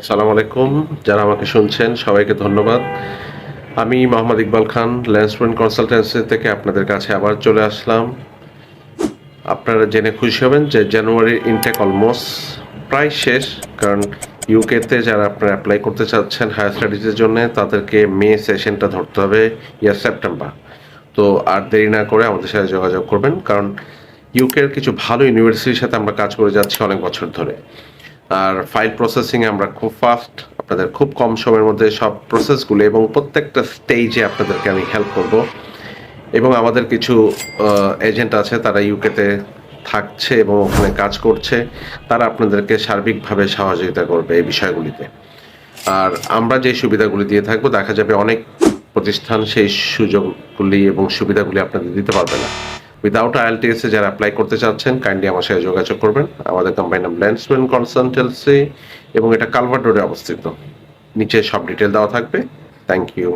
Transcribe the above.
আসসালামু আলাইকুম। যারা আমাকে শুনছেন, সবাইকে ধন্যবাদ। আমি মোহাম্মদ ইকবাল খান ল্যান্সপয়েন্ট কনসালটেন্সি থেকে আপনাদের কাছে আবার চলে আসলাম। আপনারা জেনে খুশি হবেন যে জানুয়ারির ইনটেক অলমোস্ট প্রায় শেষ, কারণ ইউকেতে যারা আপনারা অ্যাপ্লাই করতে চাচ্ছেন হায়ার স্টাডিজের জন্য, তাদেরকে মে সেশনটা ধরতে হবে ইয়ার সেপ্টেম্বর তো আর দেরি না করে আমাদের সাথে যোগাযোগ করবেন, কারণ ইউকের কিছু ভালো ইউনিভার্সিটির সাথে আমরা কাজ করে যাচ্ছি অনেক বছর ধরে। আর ফাইল প্রসেসিং আমরা খুব ফাস্ট আপনাদের খুব কম সময়ের মধ্যে সব প্রসেসগুলো এবং প্রত্যেকটা স্টেজে আপনাদেরকে আমি হেল্প করব। এবং আমাদের কিছু এজেন্ট আছে, তারা ইউকেতে থাকছে এবং ওখানে কাজ করছে। তারা আপনাদেরকে সার্বিকভাবে সহযোগিতা করবে এই বিষয়গুলিতে। আর আমরা যে সুবিধাগুলি দিয়ে থাকব, দেখা যাবে অনেক প্রতিষ্ঠান সেই সুযোগগুলি এবং সুবিধাগুলি আপনাদের দিতে পারবে না। উইদাউট আইএলটিএস এ যারা অ্যাপ্লাই করতে চাচ্ছেন কাইন্ডলি আমার সাথে যোগাযোগ করবেন। আমাদের কোম্পানির নাম ল্যান্ডসম্যান কনসালটেন্সি এবং এটা কালভার রোডে অবস্থিত। নিচে সব ডিটেল দেওয়া থাকবে। Thank you